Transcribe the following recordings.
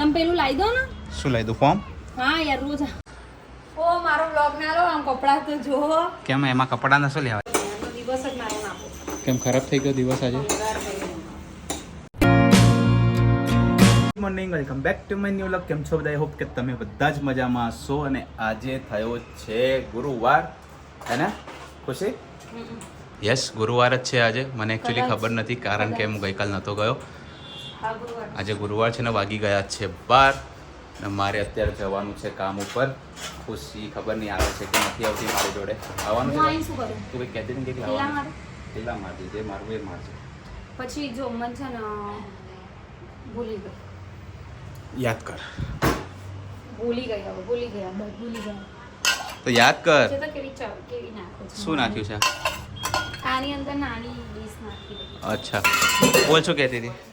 તમે પેલું લાવી દો ને. શું લઈ દો ફોર્મ હા યાર રોજ. ઓ મારો બ્લોગ ના લો આમ કપડાં તો જો કેમ એમાં કપડાના શું લેવા? દિવસ જ મારો નાખો કેમ ખરાબ થઈ ગયો દિવસ આજે? Morning welcome back to my new vlog કેમ છો બધા? હોપ કે તમે બધા જ મજામાં છો અને આજે થયો છે ગુરુવાર. હે ને? ખુશી? યસ ગુરુવાર જ છે આજે. મને એકચ્યુઅલી ખબર નથી કારણ કે હું ગઈકાલ નહોતો ગયો. આજે ગુરુવાર છે ને વાગી ગયા છે બાર અને મારે અત્યારે જવાનું છે કામ ઉપર. ખુશી ખબર નહીં આવે છે કે નથી આવતી મારી જોડે. આવવાનું છે તું? કંઈક કહેતી ને કે આવવાનું મારે? પેલા મારજે જે મારવું એ મારજે. પછી જો મન છે ને ભૂલી ગઈ. યાદ કર. ભૂલી ગઈ હવે ભૂલી ગયા ભૂલી ગયા તો યાદ કર. કેવી કેવી નાખો શું નાખ્યું છે? આની અંદર નાની ડીશ નાખી. અચ્છા. બોલ શું કહેતી હતી?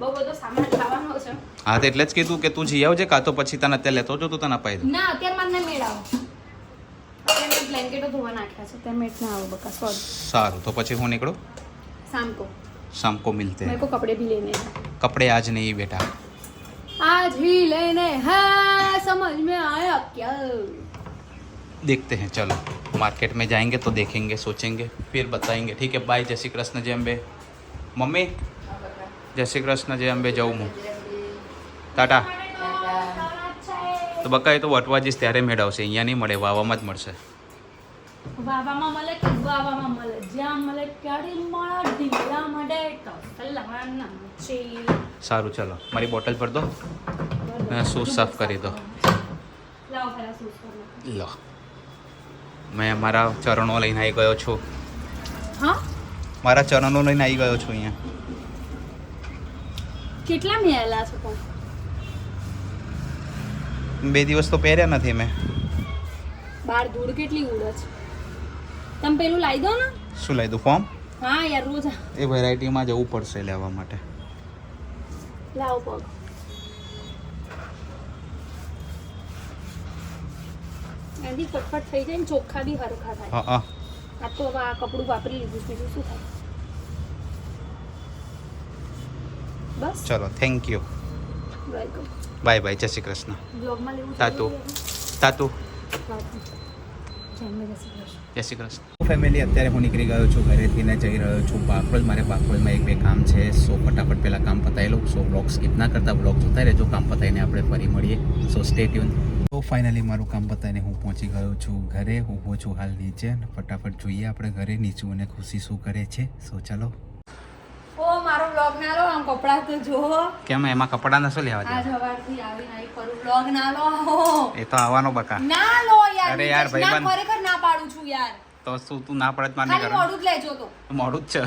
બહુ બધો સામાન ખાવાનો છે હા તો એટલે જ કીધું કે તું જઈ આવજે કાં તો પછી તને અત્યારે લેતો જો તું તને અપાઈ દઉં ના અત્યારે મને મેળાવો અત્યારે મેં બ્લેન્કેટો ધોવા નાખ્યા છે અત્યારે મેટ ના આવો બકા સોરી સારું તો પછી હું નીકળું शाम को शाम को मिलते मेरे हैं को कपड़े भी लेने हैं कपड़े आज नहीं बेटा आज ही लेने हैं समझ में आया क्या देखते हैं चलो मार्केट में जाएंगे तो देखेंगे सोचेंगे फिर बताएंगे ठीक है बाय जय श्री कृष्ण जय अम्बे मम्मी જય શ્રી કૃષ્ણ જય અંબે જવું હું ટાટા. તો બકા એ તો વટવા જઈશ ત્યારે મેળવશે અહીંયા નહીં મળે વાવામાં જ મળશે. વાવામાં મળે કે વાવામાં મળે? જ્યાં મળે ત્યારે મળે ઢીલા મળે તો સારું ચલો. મારી બોટલ પર દો. અને શૂઝ સાફ કરી દો. લો. મેં મારા ચરણો લઈને આવી ગયો છું. હા? મારા ચરણો લઈને આવી ગયો છું અહીંયા. કેટલા મેલા છો પણ બે દિવસ તો પહેર્યા નથી મેં બાર ધૂળ કેટલી ઉડે છે? તમે પેલું લાવી દો ને. શું લાવી દઉં ફોર્મ? હા યાર રોજ એ વેરાયટીમાં જવું પડશે લેવા માટે. લાવો પગ. એની ફટફટ થઈ જાય ને ચોખ્ખા બી હરખા થાય. હા હા. આ તો હવે આ કપડું વાપરી લીધું છે, બીજું શું થાય? બસ. ચલો thank you welcome bye bye જય શ્રી કૃષ્ણ. બ્લોગમાં લેવું તાતુ. તાતુ. જય શ્રી કૃષ્ણ. ફેમિલી અત્યારે હું નીકળી ગયો છું ઘરેથી ને જઈ રહ્યો છું બાકરોલ મારે બાકરોલમાં એક બે કામ છે સો ફટાફટ પહેલાં કામ પતાવી લઉં સો બ્લોગ સ્કીપ ના કરતા બ્લોગ જોતા રહેજો. કામ પતાવીને આપણે ફરી મળીએ. સો સ્ટે ટ્યુન તો ફાઇનલી મારું કામ પતાવીને હું પહોંચી ગયો છું ઘરે. ઊભો છું હાલ નીચે ફટાફટ જોઈએ આપણે ઘરે. નીચું અને ખુશી શું કરે છે. સો ચાલો. ઓ મારો બ્લોગ ના લો આમ કપડાં તો જો કેમ એમાં કપડાના શું લેવા આજ સવારથી આવી નાઈ કરું બ્લોગ ના લો. એ તો આવવાનો બકા. ના લો યાર અરે યાર, ભાઈ ના ખરેખર ના પાડું છું યાર. તો શું તું ના પડત માની ખાલી મોડું જ લેજો તો. મોડું જ છે.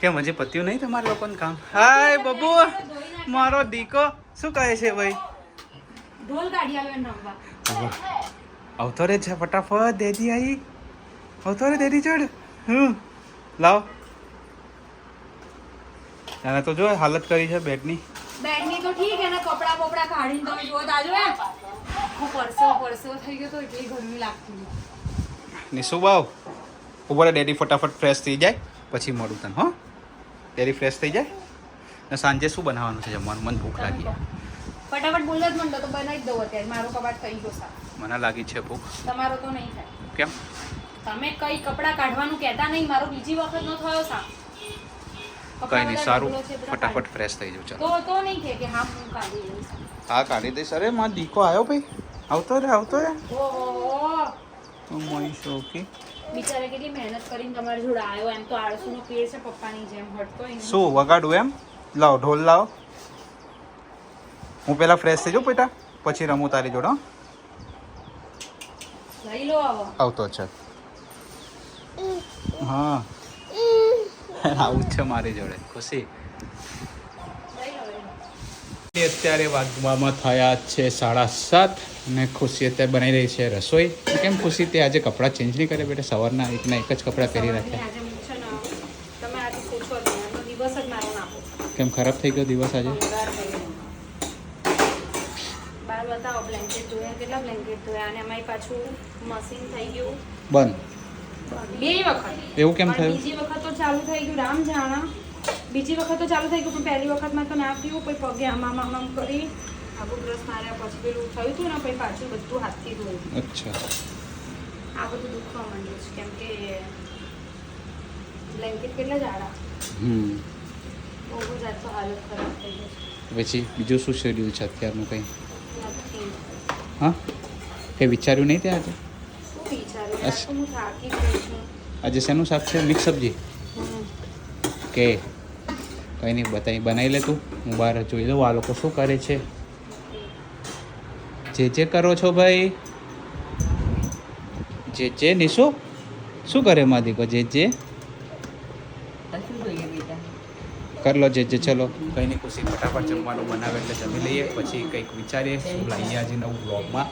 કે હજી પત્યું નહીં તમારા લોકોનું કામ? હાય બબુ મારો દીકો. શું કહે છે ભાઈ? ઢોલ કાઢી આવ્યો રમવા આવતો રે છે ફટાફટ દેદી આવી આવતો રે દેદી ચડ. હમ. લાવ. એને તો જો હાલત કરી છે બેટની બેટની તો ઠીક એના કપડા બપડા કાઢીને તમે જો તાજો એ હું પરસો પરસો થઈ ગયો તો એટલી ગરમી લાગતી નિશુ બાવ ઉપર ડેડી ફટાફટ ફ્રેશ થઈ જાય પછી મળું તને હો. ડેડી ફ્રેશ થઈ જાય. ને સાંજે શું બનાવવાનું છે જમવાનું? મને ભૂખ લાગી ફટાફટ બોલવા જ મંડો તો બનાવી દઉં અત્યારે. મારો કબાટ થઈ ગયો સા મને લાગી છે ભૂખ. તમારો તો નહીં થાય. કેમ? તમે કઈ કપડા કાઢવાનું કહેતા નહીં મારો બીજી વખત નો થયો સા. કઈ નહીં સારું. ફટાફટ ફ્રેશ થઈ જવું ચાલો. તો તો નહીં કે કે હા હું કાઢી લઉં હા કાઢી દઈશ. અરે માં દીકો આવ્યો ભાઈ. આવતો રે આવતો રે. ઓહો મોઈ શોકી બિચારા કેટલી મહેનત કરીને તમારી જોડે આવ્યો એમ તો આળસુનો પેડ છે પપ્પાની જેમ હટતો શું વગાડું એમ? લાવ ઢોલ લાવ. હું પેલા ફ્રેશ થઈ જાઉં બેટા. પછી રમું તારી જોડે લઈ લો આવો. આવતો છે હા. આવું જ છે મારી જોડે. ખુશી. અત્યારે વાગવામાં થયા છે સાડા સાત અને ખુશી અત્યારે બનાવી રહી છે રસોઈ. કેમ ખુશી? તે આજે કપડાં ચેન્જ નહીં કરે બેટા. સવારના એકના એક જ કપડાં પહેરી રાખ્યા. કેમ ખરાબ થઈ ગયો દિવસ આજે? ભંગાર થઈ ગયો. બાર બતાવો બ્લેન્કેટ ધોયા કેટલા બ્લેન્કેટ ધોયા અને એમાંય પાછું મશીન થઈ ગયું. બંધ. બે વખત. એવું કેમ થયું? બીજી વખત તો ચાલુ થઈ ગયું રામ જાણા. બીજી વખત તો ચાલુ થઈ ગયું પણ પહેલી વખતમાં તો ના થયું કોઈ પગે આમ આમ આમ આમ કરી. આખું બ્રશ માર્યા પછી પેલું થયું હતું ને પછી પાછું બધું હાથથી ધોયું. અચ્છા. આ બધું દુખવા માંડ્યું છે કેમ કે બ્લેન્કેટ કેટલા જાડા. હમ. બહુ જ તો હાલત ખરાબ થઈ ગઈ પછી બીજું શું શેડ્યુલ છે અત્યારનું કંઈ? છે હા? કંઈ વિચાર્યું નહીં ત્યાં આજે? આજે શેનું શાક છે? મિક્સ સબ્જી. કે કંઈ નહીં બતાવી બનાવી લે તું. હું બહાર જોઈ લઉં. આ લોકો શું કરે છે? જે જે કરો છો ભાઈ? જે જે નિશુ? શું કરે માં દીકો જે જે? કર લો જે જે ચલો. કંઈ નહીં ખુશી ફટાફટ જમવાનું બનાવે એટલે જમી લઈએ. પછી કંઈક વિચારીએ. શું લાવીએ આજે નવું બ્લોગમાં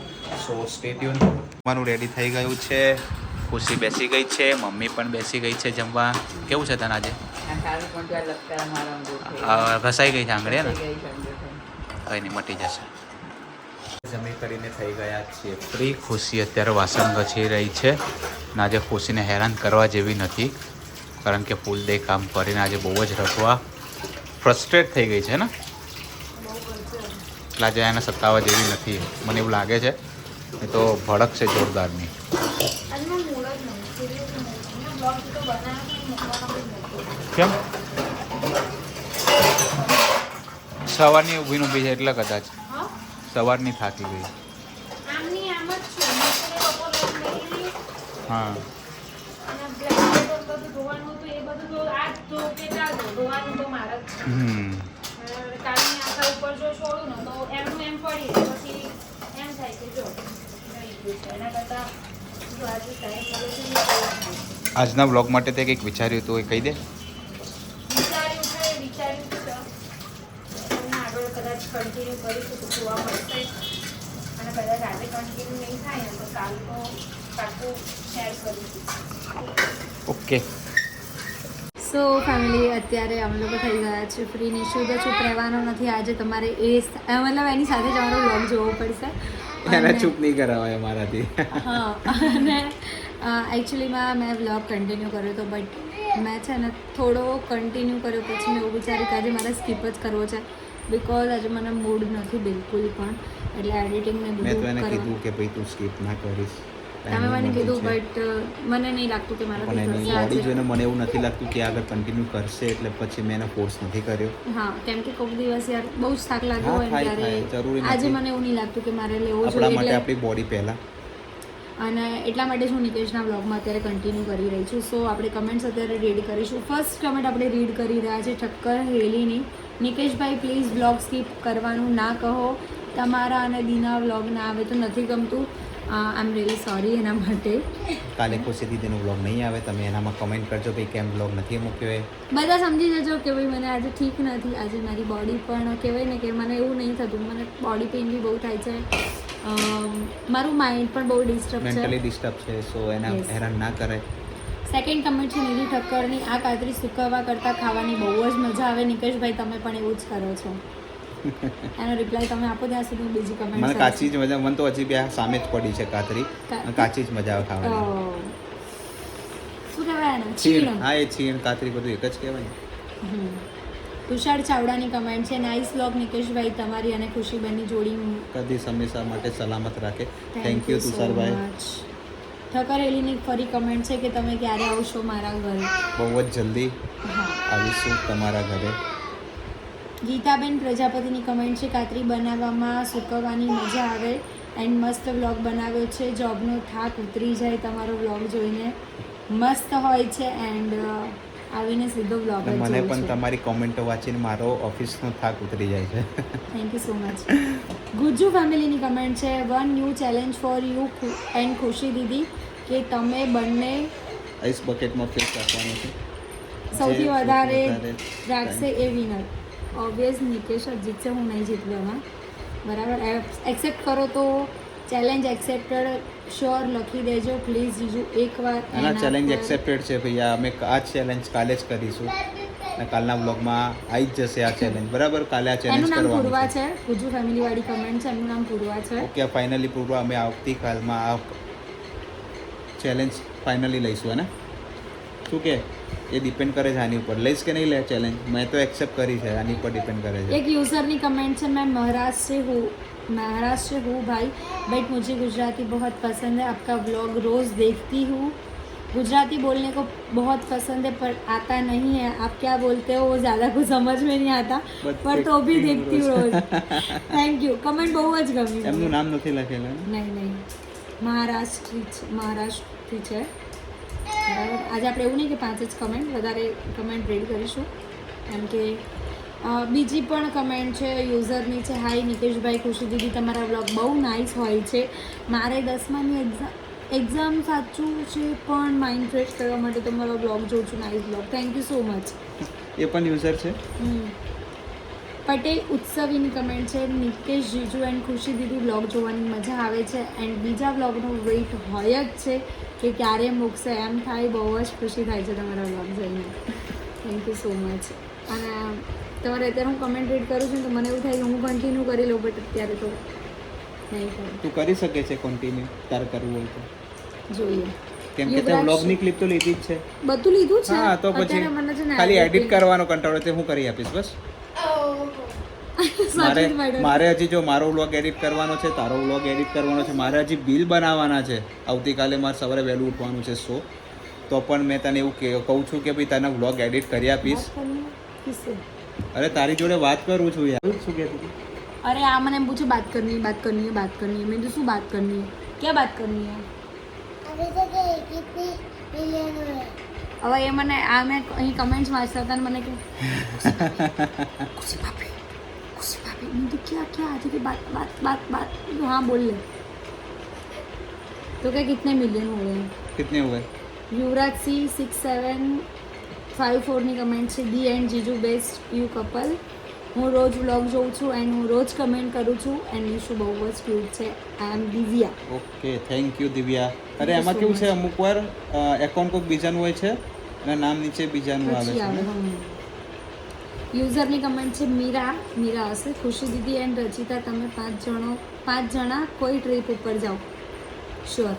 સો સ્ટે ટ્યુન જમવાનું રેડી થઈ ગયું છે. ખુશી બેસી ગઈ છે મમ્મી પણ બેસી ગઈ છે જમવા. કેવું છે તને આજે? ઘસાઈ ગઈ છે આંગળે ને? કંઈ નહીં મટી જશે. જમી કરીને થઈ ગયા છીએ ફ્રી. ખુશી અત્યારે વાસણ ઘસી રહી છે ને આજે ખુશીને હેરાન કરવા જેવી નથી કારણ કે ફૂલ દે કામ કરીને આજે બહુ જ રખવા ફ્રસ્ટ્રેટ થઈ ગઈ છે ને? એટલે આજે એને સત્તાવા જેવી નથી. મને એવું લાગે છે એ તો ભડક છે જોરદારની. કેમ? સવારની ઊભી ઊભી છે એટલે કદાચ. સવારની થાકી ગઈ. હા. હમ. ઉપર જો છોડું ને તો એમનું એમ પડી પછી એમ થાય કે જો. આજના બ્લોગ માટે તે કંઈક વિચાર્યું હતું એ કહી દે. વિચાર્યું છે વિચાર્યું છે. તમને આગળ કદાચ કન્ટિન્યુ કરીશું તો જોવા મળશે. જ. અને કદાચ આજે કન્ટિન્યુ નહીં થાય ને તો કાલ તો પાકું શેર કરીશું. ઓકે. સો ફેમિલી અત્યારે અમે લોકો થઈ ગયા છે ફ્રી નિશુદ્ધ તો ચૂપ રહેવાનો નથી. આજે તમારે એ મતલબ એની સાથે જ અમારો વ્લોગ જોવો પડશે. એને ચૂપ નહીં કરાવાય મારાથી હા અને એકચ્યુઅલીમાં મેં વ્લોગ કન્ટિન્યુ કર્યો હતો બટ મેં છે ને થોડો કન્ટિન્યુ કર્યો પછી મેં એવું વિચાર્યું કે આજે મારે સ્કીપ જ કરવો છે બિકોઝ આજે મને મૂડ નથી બિલકુલ પણ. એટલે એડિટિંગ ને મેં તો એને કીધું કે ભાઈ તું સ્કીપ ના કરીશ. તમે મને કીધું બટ મને નહીં લાગતું કે પણ એની બોડી જોઈને મને એવું નથી લાગતું કે આગળ કન્ટિન્યુ કરશે એટલે પછી મેં એને ફોર્સ નથી કર્યો. હા કેમ કે કોઈક દિવસ યાર બહુ જ થાક લાગ્યો હોય. ત્યારે. આજે મને એવું નહીં લાગતું કે મારે લેવો આપણા જોઈએ માટે આપણી બોડી પહેલાં. અને એટલા માટે જ હું નિકેશના બ્લોગમાં અત્યારે કન્ટિન્યુ કરી રહી છું. સો આપણે કમેન્ટ્સ અત્યારે રીડ કરીશું. ફર્સ્ટ કમેન્ટ આપણે રીડ કરી રહ્યા છે ઠક્કર હેલીની નિકેશભાઈ પ્લીઝ બ્લોગ સ્કીપ કરવાનું ના કહો. તમારા અને દીના બ્લોગ ના આવે તો નથી ગમતું. આઈ એમ રિયલી સોરી એના માટે. કાલે ખુશી દીદીનો બ્લોગ નહીં આવે તમે એનામાં કમેન્ટ કરજો ભાઈ કેમ બ્લોગ નથી મૂક્યો એ. બધા સમજી જજો કે ભાઈ મને આજે ઠીક નથી આજે મારી બોડી પણ કહેવાય ને કે મને એવું નહીં થતું મને બોડી પેઇન બી બહુ થાય છે. મારું માઇન્ડ પણ બહુ ડિસ્ટર્બ છે. મેન્ટલી ડિસ્ટર્બ છે સો એના હેરાન ના કરે. સેકન્ડ કમેન્ટ છે નીલી ઠક્કરની આ કાતરી સુકવવા કરતાં ખાવાની બહુ જ મજા આવે. નિકેશભાઈ તમે પણ એવું જ કરો છો. એનો રિપ્લાય તમે આપો ત્યાં સુધી બીજી કમેન્ટ મને કાચી જ મજા મને તો હજી બે સામે જ પડી છે કાતરી. કાચી જ મજા આવે ખાવાની. શું કહેવાય એને? છીણ હા એ છીણ કાતરી બધું એક જ કહેવાય તુષાર ચાવડાની કમેન્ટ છે નાઇસ લોક નિકેશભાઈ તમારી અને ખુશીબેનની જોડી કદી હંમેશા માટે સલામત રાખે. Thank you Tusharbhai. ઠક્કર એલીની ફરી કમેન્ટ છે કે તમે ક્યારે આવશો મારા ઘરે? બહુ જ જલ્દી આવીશું તમારા ઘરે. ગીતાબેન પ્રજાપતિની કમેન્ટ છે કાતરી બનાવવામાં સૂકવવાની મજા આવે એન્ડ મસ્ત વ્લોગ બનાવ્યો છે. જોબનો થાક ઉતરી જાય તમારો વ્લોગ જોઈને. મસ્ત હોય છે એન્ડ આવીને સીધો વ્લોગ મને પણ તમારી કોમેન્ટો વાંચીને મારો ઓફિસનો થાક ઉતરી જાય છે. Thank you so much Gujju ફેમિલીની comment છે one new challenge for you and Khushi દીદી કે તમે બંને આઈસ બકેટમાં ફેસ રાખવાનું છે. સૌથી વધારે વધારે રાખશે એ વિનર ઓબ્વિયસ નિકેશ જ જીતશે હું નહીં જીતલો એમાં બરાબર? એક્સેપ્ટ કરો તો ચેલેન્જ એક્સેપ્ટેડ શ્યોર લખી દેજો. પ્લીઝ જીજુ એકવાર આના ચેલેન્જ એક્સેપ્ટેડ છે ભૈયા. અમે આ ચેલેન્જ કાલે જ કરીશું. અને કાલના બ્લોગમાં આવી જ જશે આ ચેલેન્જ બરાબર? કાલે આ ચેલેન્જ એનું પૂર્વા છે. છે. ગુજુ ફેમિલી વાળી કમેન્ટ છે એનું નામ પૂર્વા છે. ઓકે ફાઇનલી પૂર્વ અમે આવતીકાલમાં આ ચેલેન્જ ફાઇનલી લઈશું હે ને? શું કે એ ડિપેન્ડ કરે છે આની ઉપર લઈશ કે નહીં લે ચેલેન્જ મેં તો એક્સેપ્ટ કરી છે આની ઉપર ડિપેન્ડ કરે છે एक यूज़र की कमेंट है मैं महाराष्ट्र से हूँ महाराष्ट्र से हूँ भाई बट मुझे गुजराती बहुत पसंद है आपका व्लॉग रोज़ देखती हूँ गुजराती बोलने को बहुत पसंद है पर आता नहीं है आप क्या बोलते हो वो ज़्यादा कुछ समझ में नहीं आता But पर तो भी देखती देखती हूँ हूँ रोज थैंक यू कमेंट બહુ જ ગમી એમનું મને. નામ નથી લખેલું ને? નહીં નહીં મહારાષ્ટ્રથી છે મહારાષ્ટ્રથી છે બરાબર? આજે આપણે એવું નહીં કે પાંચ જ કમેન્ટ વધારે કમેન્ટ રીડ કરીશું. કેમ કે બીજી પણ કમેન્ટ છે યુઝરની છે હાય નિકેશભાઈ ખુશી દીદી તમારા વ્લોગ બહુ નાઇસ હોય છે. મારે દસમાની એક્ઝામ એક્ઝામ સાચું છે પણ માઇન્ડ ફ્રેશ કરવા માટે તમારો વ્લોગ જોઉં છું nice vlog thank you so much એ પણ યુઝર છે? હમ. પટેલ ઉત્સવીની કમેન્ટ છે. નિકેશ જીજુ એન્ડ ખુશી દીદી બ્લોગ જોવાની મજા આવે છે. એન્ડ બીજા બ્લોગનો વેઇટ હોય જ છે કે ક્યારે મૂકશે એમ થાય બહુ જ ખુશી થાય છે તમારા બ્લોગ જોઈને. થેન્ક યુ સો મચ અને તમારે અત્યારે હું કમેન્ટ રીડ કરું છું તો મને એવું થાય કે હું કન્ટિન્યુ કરી લઉં બટ અત્યારે તો નહીં કરું તું કરી શકે છે કન્ટિન્યુ તારે કરવું હોય તો. જોઈએ. કેમ કે તે વ્લોગની ક્લિપ તો લીધી જ છે. બધું લીધું છે? હા તો પછી મને છે ને ખાલી એડિટ કરવાનો કંટાળો તે હું કરી આપીશ બસ. મારે મારે હજી જો મારો વ્લોગ એડિટ કરવાનો છે તારો વ્લોગ એડિટ કરવાનો છે મારે હજી બિલ બનાવવાના છે. આવતીકાલે મારે સવારે વહેલું ઉઠવાનું છે સો તો પણ મેં તને એવું કહું છું કે ભાઈ તને વ્લોગ એડિટ કરી આપીશ. અરે તારી જોડે વાત કરું છું યાર. શું કહેતી અરે આ મને એમ પૂછ્યું વાત કરની વાત કરની વાત કરની. મેં શું વાત કરની? ક્યાં બાત કરની હવે એ મને આ મેં અહીં કમેન્ટ્સ વાંચતા હતા મને કે ખુશી ભાભી ખુશી ભાભી મેં તો क्या क्या आज की बात बात बात बात मैं कहा, हाँ बोल ले तो क्या कितने मिलियन हो गए हैं कितने हुए Yuvraj C six seven five ફોરની comment છે દી એન્ડ જીજુ બેસ્ટ યુ કપલ હું રોજ વ્લોગ જોઉં છું એન્ડ હું રોજ કમેન્ટ કરું છું એન્ડ નિશુ બહુ જ ક્યુટ છે I am Divya okay thank you Divya અરે you એમાં so કેવું છે much. અમુક વાર એકાઉન્ટ કોઈક બીજાનું હોય છે અને નામ નીચે બીજાનું આવે પછી છે આવે ને? યુઝરની કમેન્ટ છે, મીરા મીરા હશે. ખુશી દીદી એન્ડ રચિતા, તમે પાંચ જણો, પાંચ જણા કોઈ ટ્રીપ ઉપર જાઓ. શ્યોર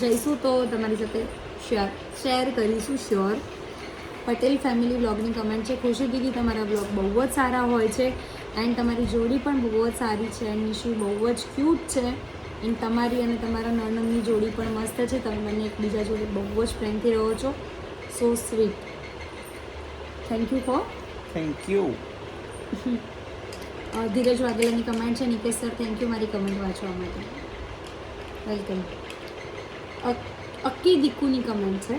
જઈશું તો તમારી સાથે શેર શેર કરીશું શ્યોર પટેલ ફેમિલી બ્લોગની કમેન્ટ છે, ખુશી દીદી, તમારા બ્લોગ બહુ જ સારા હોય છે. એન્ડ તમારી જોડી પણ બહુ જ સારી છે એન્ડ નિશુ બહુ જ ક્યુટ છે. એન્ડ તમારી અને તમારા નણંદની જોડી પણ મસ્ત છે. તમે બંને એકબીજા જોડે બહુ જ પ્રેમથી રહો છો. So sweet thank you for thank you Dhiraj વાઘેલાની comment છે નિકેશ સર થેન્ક યુ મારી કમેન્ટ વાંચવા માટે. વેલકમ અક્કી દીકુની કમેન્ટ છે.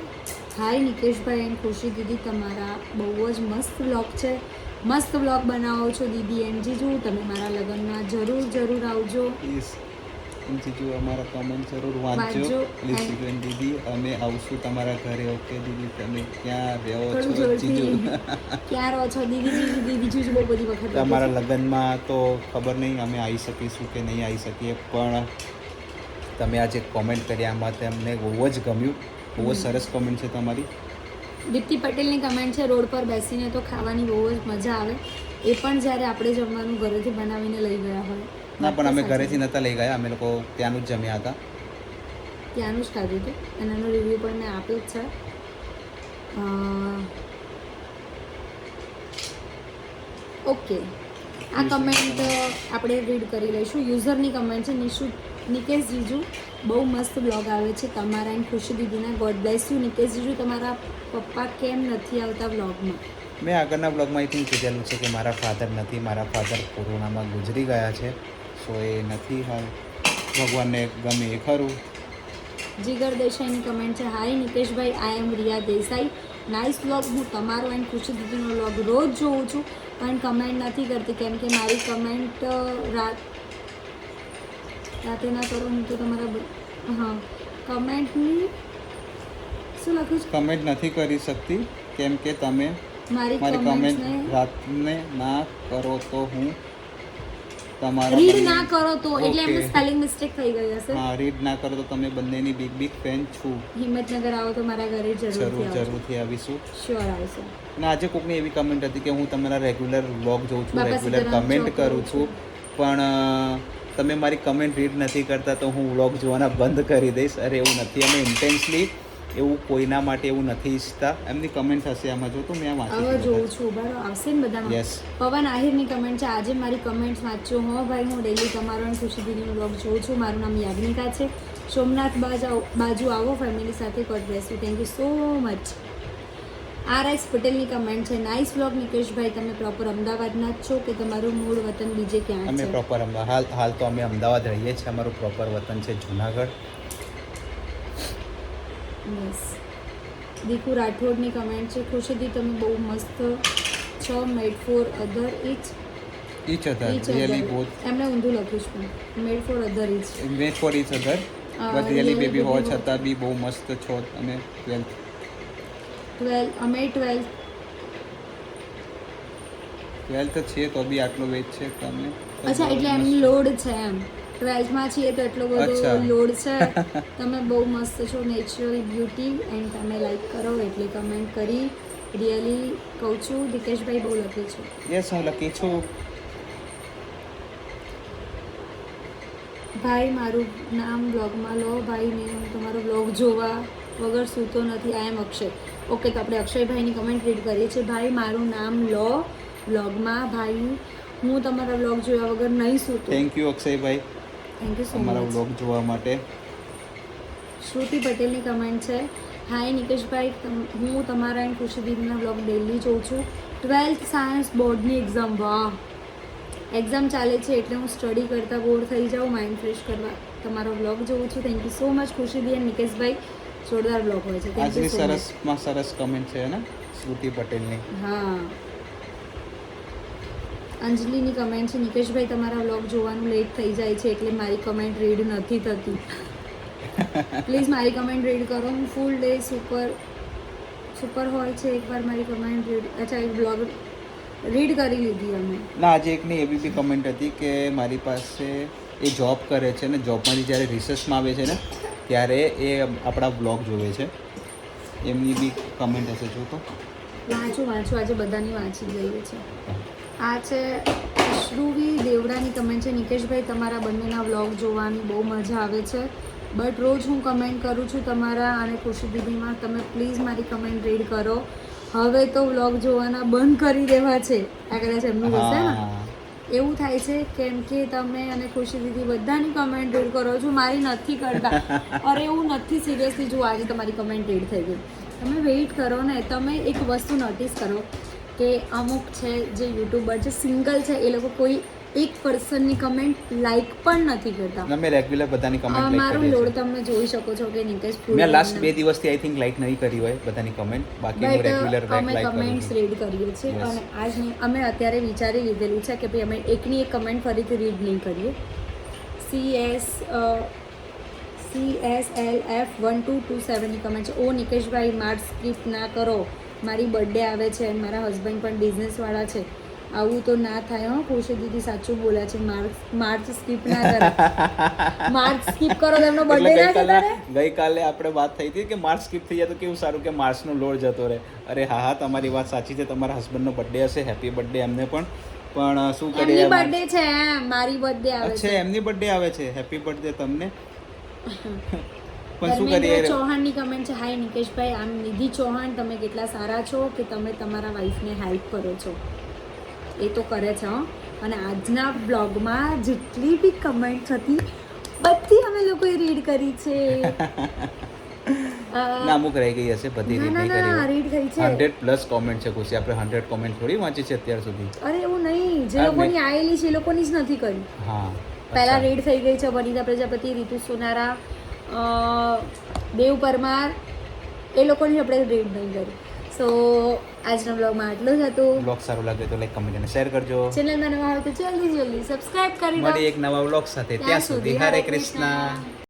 હાય નિકેશભાઈ એન્ડ ખુશી દીદી તમારા બહુ જ મસ્ત બ્લોગ છે. મસ્ત બ્લોગ બનાવો છો દીદી એન્ડ જીજુ. તમે મારા લગ્નમાં જરૂર જરૂર આવજો. પ્લીઝ જીજુ અમારા કમેન્ટ જરૂર વાંચજો. and દીદી અમે આવશું તમારા ઘરે ઓકે દીદી? તમે ક્યાં રહો છો? જીજુ? ક્યાં રહો છો? દીદી દીદી જીજુ બહુ બધી વખત તમારા લગ્નમાં તો ખબર નહીં અમે આવી શકીશું કે નહીં આવી શકીએ પણ તમે આજે કોમેન્ટ કરી આમાં અમને બહુ જ ગમ્યું. બહુ જ સરસ કોમેન્ટ છે તમારી. દીપ્તિ પટેલની કમેન્ટ છે રોડ પર બેસીને તો ખાવાની બહુ જ મજા આવે. એ પણ જ્યારે આપણે જમવાનું ઘરેથી બનાવીને લઈ ગયા હોય. ના પણ અમે ઘરેથી નહોતા લઈ ગયા. અમે લોકો ત્યાંનું જ જમ્યા હતા. ત્યાંનું જ ખાધું હતું. અને એનો રિવ્યૂ પણ મેં આપ્યો જ છે. ઓકે. આ કમેન્ટ આપણે રીડ કરી લઈશું. યુઝરની કમેન્ટ છે નિશુ નિકેશ જીજુ. બહુ મસ્ત બ્લોગ આવે છે તમારા એન્ડ ખુશી દીદીના. ગોડ બ્લેસ યુ નિકેશ જીજુ. તમારા પપ્પા કેમ નથી આવતા બ્લોગમાં મેં આગળના બ્લોગમાં એ કીધેલું છે કે મારા ફાધર નથી. મારા ફાધર કોરોનામાં ગુજરી ગયા છે. સો એ નથી હાલ. ભગવાનને ગમે એ ખરું. જીગર દેસાઈની કમેન્ટ છે hi નિકેશભાઈ I am Riya Desai. Nice vlog હું તમારો એન્ડ ખુશી દીદીનો વ્લોગ રોજ જોઉં છું પણ કમેન્ટ નથી કરતી. કેમ કે મારી કમેન્ટ રાત રાતે ના કરો હું તો તમારા હા. કમેન્ટની શું લખ્યું છે? કમેન્ટ નથી કરી શકતી. કેમ કે તમે મારી કમેન્ટ રાતને ના કરો તો હું તમારા રીડ ના કરો તો એટલે એમને સ્પેલિંગ મિસ્ટેક થઈ ગઈ હશે. હા રીડ ના કરો તો તમે બંનેની બિગ બિગ ફેન છું. હિંમતનગર આવો તો મારા ઘરે જરૂર જરૂરથી આવીશું. શ્યોર આવીશું ના આજે કોકની એવી કમેન્ટ હતી કે હું તમારા રેગ્યુલર વ્લોગ જોઉં છું રેગ્યુલર કમેન્ટ કરું છું. પણ તમે મારી કમેન્ટ રીડ નથી કરતા તો હું વ્લોગ જોવાના બંધ કરી દઈશ. અરે એવું નથી. અમે ઇન્ટેન્સલી એવું કોઈના માટે એવું નથી ઈચ્છતા. એમની કમેન્ટ હશે આમાં. જો તો મેં આ હવે જોઉં છું. બરાબર આવશે ને બધામાં? યસ પવન આહિરની કમેન્ટ છે. આજે મારી કમેન્ટ્સ વાંચો હો ભાઈ હું ડેલી તમારો અને ખુશી બ્લોગ જોઉં છું. મારું નામ યાજ્ઞિકા છે. સોમનાથ બાજુ બાજુ આવો. ફેમિલી સાથે god bless you thank you so much R S પટેલની કમેન્ટ છે. નાઇસ બ્લોગ નિકેશભાઈ. તમે પ્રોપર અમદાવાદના જ છો કે તમારું મૂળ વતન બીજે ક્યાં અમે છે? પ્રોપર હાલ હાલ તો અમે અમદાવાદ રહીએ છીએ. અમારું પ્રોપર વતન છે જુનાગઢ. યસ દીકુ રાઠોડની કમેન્ટ છે ખુશીદી તમે બહુ મસ્ત છ made for other each each other really both એમણે ઊંધું લખ્યું છે made for other each made for each other but really baby હોવા છતાં બી બહુ મસ્ત છો અને ટ્વેલ્થ ટ્વેલ્થ અમે ટ્વેલ્થ ટ્વેલ્થ છે તો બી આટલો વેચ છે તમને અચ્છા એટલે એમ લોડ છે એમ ટ્વેલ્થમાં છીએ તો એટલો બધો. લોડ છે. તમે બહુ મસ્ત છો નેચરલ બ્યુટી એન્ડ તમે લાઈક કરો એટલે કમેન્ટ કરી. રિયલી કહું છું દિકેશભાઈ બહુ લખે છે. યસ હું લકી છું. ભાઈ મારું નામ બ્લોગમાં લો. ભાઈ ને હું તમારો બ્લોગ જોવા વગર સૂતો નથી. આઈ એમ અક્ષય ઓકે તો આપણે અક્ષયભાઈની કમેન્ટ રીડ કરીએ છીએ. ભાઈ મારું નામ લો બ્લોગમાં ભાઈ હું તમારા બ્લોગ જોયા વગર નહીં સૂતો. Thank you Akshaybhai thank you so much vlog જોવા માટે. શ્રુતિ પટેલની કમેન્ટ છે. હાય નિકેશભાઈ. હું તમારા એન્ડ ખુશીદીદના બ્લોગ ડેલી જોઉં છું. ટ્વેલ્થ સાયન્સ બોર્ડની એક્ઝામ વાહ. એક્ઝામ ચાલે છે એટલે હું સ્ટડી કરતાં બોર થઈ જાઉં માઇન્ડ ફ્રેશ કરવા. તમારો બ્લોગ જોઉં છું. થેન્ક યુ સો મચ ખુશીદી અને નિકેશભાઈ. જોરદાર બ્લોગ હોય છે. થેન્ક યુ સરસમાં સરસ કમેન્ટ છે ને? શ્રુતિ પટેલની. હા. અંજલિની કમેન્ટ છે નિકેશભાઈ તમારા વ્લોગ જોવાનું લેટ થઈ જાય છે એટલે મારી કમેન્ટ રીડ નથી થતી. પ્લીઝ મારી કમેન્ટ રીડ કરો. હું ફૂલ ડે સુપર સુપર હોય છે. એકવાર મારી કમેન્ટ રીડ અચ્છા એક બ્લોગ રીડ કરી લીધી અમે. ના આજે એકની એવી બી કમેન્ટ હતી કે મારી પાસે એ જોબ કરે છે ને જોબમાંથી જ્યારે રિસર્ચમાં આવે છે ને ત્યારે એ આપણા બ્લોગ જોવે છે. એમની બી કમેન્ટ હશે જો તો વાંચું વાંચું. આજે બધાની વાંચી જઈએ છે આ છે શ્રુવી દેવડાની કમેન્ટ છે. નિકેશભાઈ તમારા બંનેના વ્લોગ જોવાની બહુ મજા આવે છે. બટ રોજ હું કમેન્ટ કરું છું તમારા અને ખુશી દીદીમાં. તમે પ્લીઝ મારી કમેન્ટ રીડ કરો. હવે તો વ્લોગ જોવાના બંધ કરી દેવા છે. આ કદાચ એમનું હશે ને? હા. એવું થાય છે કેમ કે તમે અને ખુશી દીદી બધાની કમેન્ટ રીડ કરો છો. મારી નથી કરતા. અરે એવું નથી સિરિયસલી જો આજે તમારી કમેન્ટ રીડ થઈ ગઈ. તમે વેઇટ કરો ને. તમે એક વસ્તુ નોટિસ કરો. કે અમુક છે જે યુટ્યુબર છે સિંગલ છે એ લોકો કોઈ એક પર્સનની કમેન્ટ લાઈક પણ નથી કરતા. અમે રેગ્યુલર બધાની કમેન્ટ લાઈક મારું લોડ તમે જોઈ શકો છો કે નિકેશ મેં લાસ્ટ બે દિવસથી આઈ થિંક લાઈક નહીં કરી હોય બધાની કમેન્ટ બાકી હું રેગ્યુલર અમે કમેન્ટ્સ રીડ કરીએ છીએ અને આજ અમે અત્યારે વિચારી લીધેલું છે કે ભાઈ અમે એકની એક કમેન્ટ ફરીથી રીડ નહીં કરીએ. C S C S L F one two two સેવનની comment છે. ઓ નિકેશભાઈ માર્ક સ્કીપ ના કરો. મારી બર્થડે આવે છે મારા હસબન્ડ પણ બિઝનેસવાળા છે. આવું તો ના થાય હો. ખુશી દીદી સાચું બોલ્યા છે માર્ચ માર્ચ સ્કીપ ના કરે. માર્ચ સ્કીપ કરો તો એમનો બર્થડે ના જતા ગઈકાલે આપણે વાત થઈ હતી કે માર્ચ સ્કીપ થઈ જાય તો કેવું સારું કે માર્ચનો લોડ જતો રહે. અરે હા હા તમારી વાત સાચી છે. તમારા હસબન્ડનો બર્થડે હશે. હેપી બર્થડે એમને પણ. પણ શું કરીએ એમની બર્થડે છે મારી બર્થડે આવે છે. એમની બર્થડે આવે છે. હેપી બર્થડે તમને. પણ શું કરીએ? ચૌહાણની કમેન્ટ છે હાય નિકેશભાઈ આમ નિધિ ચૌહાણ તમે કેટલા સારા છો કે તમે તમારા વાઈફને હેલ્પ કરો છો? એ તો કરે છે અને આજના બ્લોગમાં જેટલી બી કમેન્ટ હતી બધી અમે લોકોએ રીડ કરી છે. નામુક રહી ગઈ હશે બધી ના રીડ નહીં ના કરી. રીડ થઈ છે. હંડ્રેડ પ્લસ કોમેન્ટ છે ખુશી. આપણે હંડ્રેડ કોમેન્ટ થોડી વાંચી છે અત્યાર સુધી. અરે એવું નહીં. જે લોકોની આયેલી આવેલી છે એ લોકોની જ નથી કરી. હા પહેલા. રીડ થઈ ગઈ છે વનિતા પ્રજાપતિ રીતુ સોનારા દેવ પરમાર એ લોકોની આપણે રીડ નહીં કરી સો આજના બ્લોગમાં આટલું જ હતું. બ્લોગ સારું લાગે તો લાઈક કમેન્ટ અને શેર કરજો. ચેનલમાં નવા હોય તો જલ્દી જલ્દી સબસ્ક્રાઇબ કરી દો. એક નવા બ્લોગ સાથે. ત્યાં સુધી હરે કૃષ્ણ.